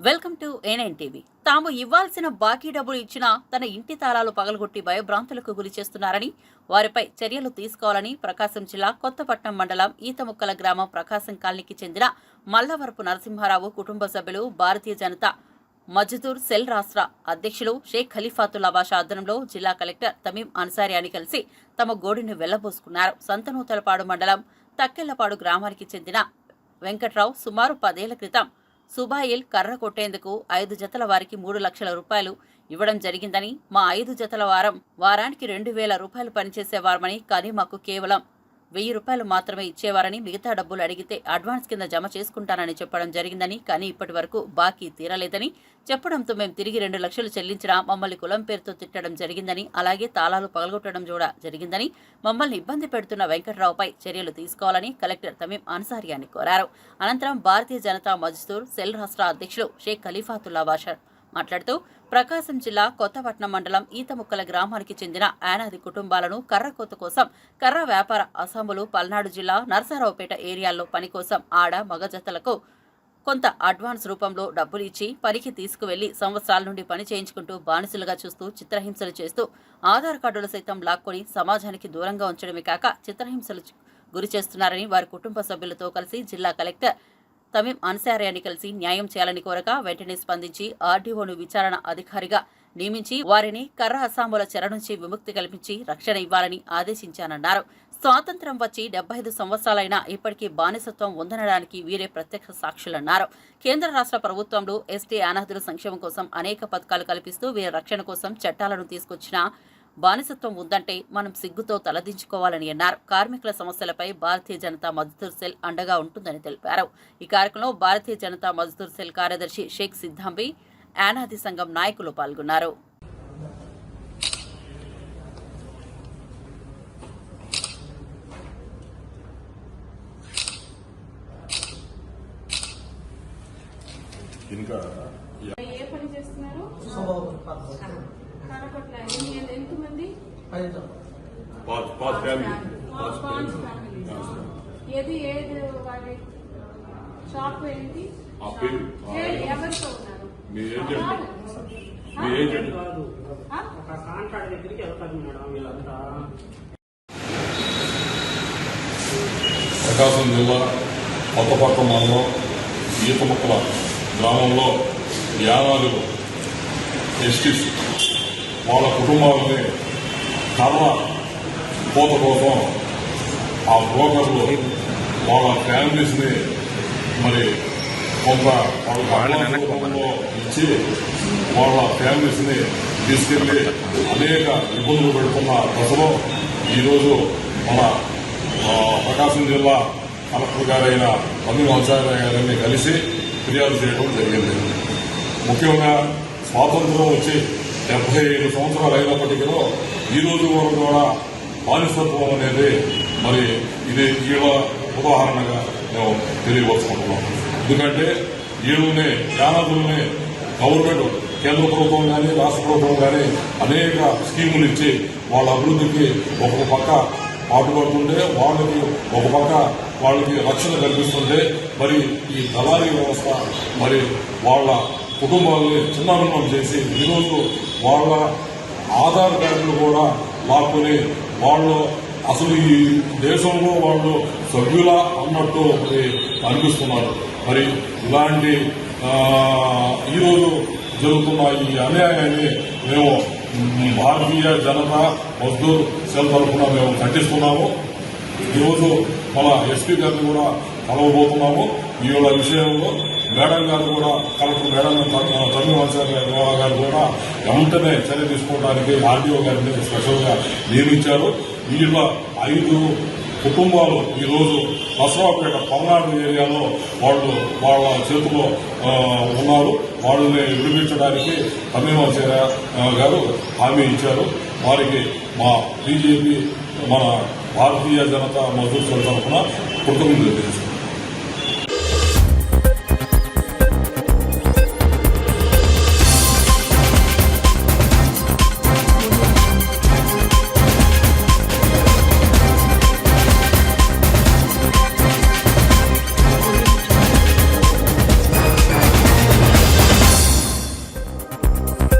Welcome to A9 TV తాము ఇవ్వాల్సిన బాకీ డబ్బులు ఇచ్చినా తన ఇంటి తాళాలు పగలగొట్టి భయభ్రాంతులకు గురి చేస్తున్నారని వారిపై చర్యలు తీసుకోవాలని ప్రకాశం జిల్లా కొత్తపట్నం మండలం ఈతముక్కల గ్రామం ప్రకాశం కాలనీకి చెందిన మల్లవరపు నరసింహారావు కుటుంబ సభ్యులు భారతీయ జనతా మజ్దూర్ సెల్ రాష్ట్ర అధ్యక్షులు షేక్ ఖలీఫాతుల్లా బాషా ఆధ్వర్యంలో జిల్లా కలెక్టర్ తమీం అన్సారియాని కలిసి తమ గోడిని వెళ్ళబోసుకున్నారు. సంతనూతలపాడు మండలం తక్కెళ్ళపాడు గ్రామానికి చెందిన వెంకట్రావు సుమారు పదేళ్ళ క్రితం సుబాయిల్ కర్ర కొట్టేందుకు ఐదు జతల వారికి మూడు లక్షల రూపాయలు ఇవ్వడం జరిగిందని మా ఐదు జతల వారం వారానికి రెండు వేల రూపాయలు పనిచేసేవారమని కానీ మాకు కేవలం వెయ్యి రూపాయలు మాత్రమే ఇచ్చేవారని మిగతా డబ్బులు అడిగితే అడ్వాన్స్ కింద జమ చేసుకుంటానని చెప్పడం జరిగిందని కానీ ఇప్పటి వరకు బాకీ తీరలేదని చెప్పడంతో మేము తిరిగి రెండు లక్షలు చెల్లించినా మమ్మల్ని కులం పేరుతో తిట్టడం జరిగిందని అలాగే తాళాలు పగలగొట్టడం కూడా జరిగిందని మమ్మల్ని ఇబ్బంది పెడుతున్న వెంకట్రావుపై చర్యలు తీసుకోవాలని కలెక్టర్ తమీం అన్సారియాన్ని కోరారు. అనంతరం భారతీయ జనతా మజ్దూర్ సెల్ రాష్ట్ర అధ్యక్షులు షేక్ ఖలీఫాతుల్లా బాషర్ మాట్లాడుతూ ప్రకాశం జిల్లా కొత్తపట్నం మండలం ఈతముక్కల గ్రామానికి చెందిన యానాది కుటుంబాలను కర్రకోత కోసం కర్ర వ్యాపార అసంబులు పల్నాడు జిల్లా నరసరావుపేట ఏరియాల్లో పని కోసం ఆడ మగ జతలకు కొంత అడ్వాన్స్ రూపంలో డబ్బులు ఇచ్చి పనికి తీసుకువెళ్ళి సంవత్సరాల నుండి పని చేయించుకుంటూ బానిసలుగా చూస్తూ చిత్రహింసలు చేస్తూ ఆధార్ కార్డులు సైతం లాక్కొని సమాజానికి దూరంగా ఉంచడమే కాక చిత్రహింసలు గురి చేస్తున్నారని వారి కుటుంబ సభ్యులతో కలిసి జిల్లా కలెక్టర్ తమీం అన్సారియాని కలిసి న్యాయం చేయాలని కోరగా వెంటనే స్పందించి ఆర్డీఓను విచారణ అధికారిగా నియమించి వారిని కర్ర అస్సాముల చెర నుంచి విముక్తి కల్పించి రక్షణ ఇవ్వాలని ఆదేశించానన్నారు. స్వాతంత్ర్యం వచ్చి డెబ్బై ఐదు సంవత్సరాలైనా ఇప్పటికీ బానిసత్వం ఉందనడానికి వీరే ప్రత్యక్ష సాక్షులన్నారు. కేంద్ర రాష్ట్ర ప్రభుత్వంలో ఎస్టీ అనాథుల సంక్షేమం కోసం అనేక పథకాలు కల్పిస్తూ వీరి రక్షణ కోసం చట్టాలను తీసుకొచ్చిన బానిసత్వం ఉందంటే మనం సిగ్గుతో తలదించుకోవాలని అన్నారు. కార్మికుల సమస్యలపై భారతీయ జనతా మజ్దూర్ సెల్ అండగా ఉంటుందని తెలిపారు. ఈ కార్యక్రమంలో భారతీయ జనతా మజ్దూర్ సెల్ కార్యదర్శి షేక్ సిద్ధాంబి యానాది సంఘం నాయకులు పాల్గొన్నారు. ఇంకా ఏ పని చేస్తున్నారు? కనపట్ల ఎంతమంది? పాజ్ పాజ్ ఫ్యామిలీ. పాజ్ పాంచ్ ఫ్యామిలీ. ఏది ఏది వాడి షాప్ ఏంటి? ఆ పేరు ఆ ఏ- ఎవరితో ఉన్నారు? మీ ఏజెంట్. మీ ఏజెంట్. ఆ? ఒక కాంట్రాక్ట్ దగ్గరికి వెళ్తారు మేడం వీళ్ళంతా. ప్రకాశం జిల్లా కొత్తపట్నం మండలం ఈతముక్కల గ్రామంలో యానాలు ఎస్టీస్ వాళ్ళ కుటుంబాలని కర్ర కోత కోసం ఆ బ్రోకర్లు వాళ్ళ ఫ్యామిలీస్ని మరి కొంత ఇచ్చి వాళ్ళ ఫ్యామిలీస్ని తీసుకెళ్ళి అనేక ఇబ్బందులు పెడుతున్న దశలో ఈరోజు మన ప్రకాశం జిల్లా కలెక్టర్ గారైన పంది వంశారాయ గారిని కలిసి ఫిర్యాదు చేయడం జరిగింది. ముఖ్యంగా స్వాతంత్రం వచ్చి డెబ్బై ఐదు సంవత్సరాలు అయినప్పటికీ ఈ రోజు వరకు కూడా బానిసత్వం అనేది మరి ఇది వీళ్ళ ఉదాహరణగా మేము తెలియవచ్చుకుంటున్నాం ఎందుకంటే వీళ్ళని యానాదుల్ని గవర్నమెంట్ కేంద్ర ప్రభుత్వం కానీ రాష్ట్ర ప్రభుత్వం కానీ అనేక స్కీములు ఇచ్చి వాళ్ళ అభివృద్ధికి ఒక పక్క పాటుపడుతుంటే వాళ్ళకి ఒక పక్క వాళ్ళకి రక్షణ కల్పిస్తుంటే మరి ఈ దళారీ వ్యవస్థ మరి వాళ్ళ కుటుంబాలని చిన్నాభిన్నం చేసి ఈరోజు వాళ్ళ ఆధార్ కార్డులు కూడా లాక్కుని వాళ్ళు అసలు ఈ దేశంలో వాళ్ళు సభ్యుల అన్నట్టు అనిపిస్తున్నారు. మరి ఇలాంటి ఈరోజు జరుగుతున్న ఈ అన్యాయాన్ని మేము భారతీయ జనతా మజ్దూర్ సెల్ తరఫున మేము ఖండిస్తున్నాము. ఈరోజు మన ఎస్పీ గారిని కూడా కలవబోతున్నాము. ఈ యొక్క విషయంలో మేడం గారు కూడా కలెక్టర్ మేడం తమిళ గారు కూడా వెంటనే చర్య తీసుకోవడానికి ఆర్డీఓ గారిని స్పెషల్గా నియమించారు. వీళ్ళ ఐదు కుటుంబాలు ఈరోజు రోజు పల్నాడు ఏరియాలో వాళ్ళు వాళ్ళ చేతిలో ఉన్నారు. వాళ్ళని విడిపించడానికి తమిళ గారు హామీ ఇచ్చారు. వారికి మా బీజేపీ మన భారతీయ జనతా మజదూర్ తరఫున కృతజ్ఞతలు తెలుసు